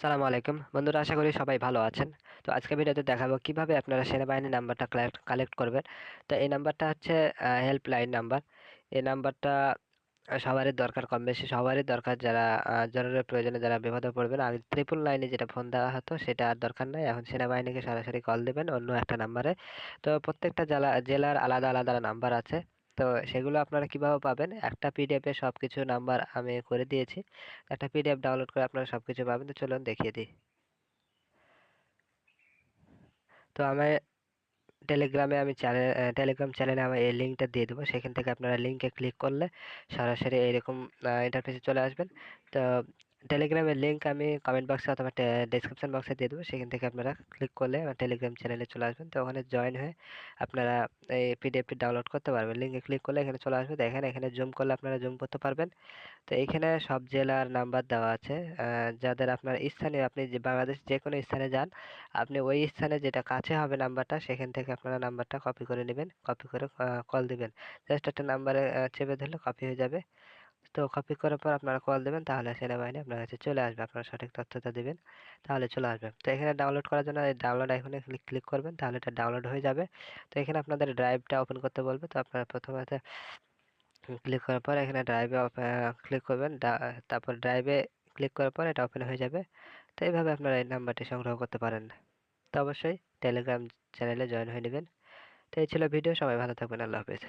সালামু আলাইকুম। বন্ধুরা, আশা করি সবাই ভালো আছেন। তো আজকে ভিডিওতে দেখাবো কীভাবে আপনারা সেনাবাহিনীর নাম্বারটা কালেক্ট কালেক্ট করবেন। তো এই নাম্বারটা হচ্ছে হেল্পলাইন নাম্বার এই নাম্বারটা সবারই দরকার কম বেশি সবারই দরকার। যারা জরুরি প্রয়োজনে যারা বিপদে পড়বেন, আগে ট্রিপল লাইনে যেটা ফোন দেওয়া হতো, সেটা আর দরকার নাই। এখন সেনাবাহিনীকে সরাসরি কল দেবেন অন্য একটা নাম্বারে তো প্রত্যেকটা জেলা, জেলার আলাদা আলাদা নাম্বার আছে। তো সেগুলো আপনারা কীভাবে পাবেন? একটা পিডিএফে সব কিছু নাম্বার আমি করে দিয়েছি। একটা পিডিএফ ডাউনলোড করে আপনারা সব কিছু পাবেন। তো চলুন দেখিয়ে দিই। তো আমি টেলিগ্রামে আমি চ্যানেল টেলিগ্রাম চ্যানেলে আমার এই লিঙ্কটা দিয়ে দেবো। সেখান থেকে আপনারা লিঙ্কে ক্লিক করলে সরাসরি এরকম ইন্টারফেসে চলে আসবেন। তো টেলিগ্রামের লিঙ্ক আমি কমেন্ট বক্সে অথবা ডেসক্রিপশন বক্সে দিয়ে দেবো। সেখান থেকে আপনারা ক্লিক করলে আমার টেলিগ্রাম চ্যানেলে চলে আসবেন। তো ওখানে জয়েন হয়ে আপনারা এই পিডিএফটি ডাউনলোড করতে পারবেন। লিঙ্কে ক্লিক করলে এখানে চলে আসবে। দেখেন এখানে জুম করলে আপনারা জুম করতে পারবেন। তো এখানে সব জেলার নাম্বার দেওয়া আছে। যাদের আপনার স্থানে আপনি যে বাংলাদেশ যে কোনো স্থানে যান, আপনি ওই স্থানে যেটা কাছে হবে নাম্বারটা সেখান থেকে আপনারা নাম্বারটা কপি করে নেবেন। কপি করে কল দিবেন। জাস্ট একটা নাম্বারে চেপে ধরলে কপি হয়ে যাবে। তো কপি করার পর আপনারা কল দেবেন, তাহলে সেনাবাহিনী আপনার কাছে চলে আসবে, আপনারা সঠিক তথ্যটা দিবেন, তাহলে চলে আসবে। তো এখানে ডাউনলোড করার জন্য এই ডাউনলোড আইকনে ক্লিক ক্লিক করবেন, তাহলে এটা ডাউনলোড হয়ে যাবে। তো এখানে আপনাদের ড্রাইভটা ওপেন করতে বলবে, তো আপনারা প্রথমে ক্লিক করার পর এখানে ড্রাইভে ক্লিক করবেন তারপর ড্রাইভে ক্লিক করার পর এটা ওপেন হয়ে যাবে। তো এইভাবে আপনারা এই নাম্বারটি সংগ্রহ করতে পারেন। তো অবশ্যই টেলিগ্রাম চ্যানেলে জয়েন হয়ে নেবেন। তো এই ছিল ভিডিও সবাই ভালো থাকবেন, আল্লাহ হাফিজ।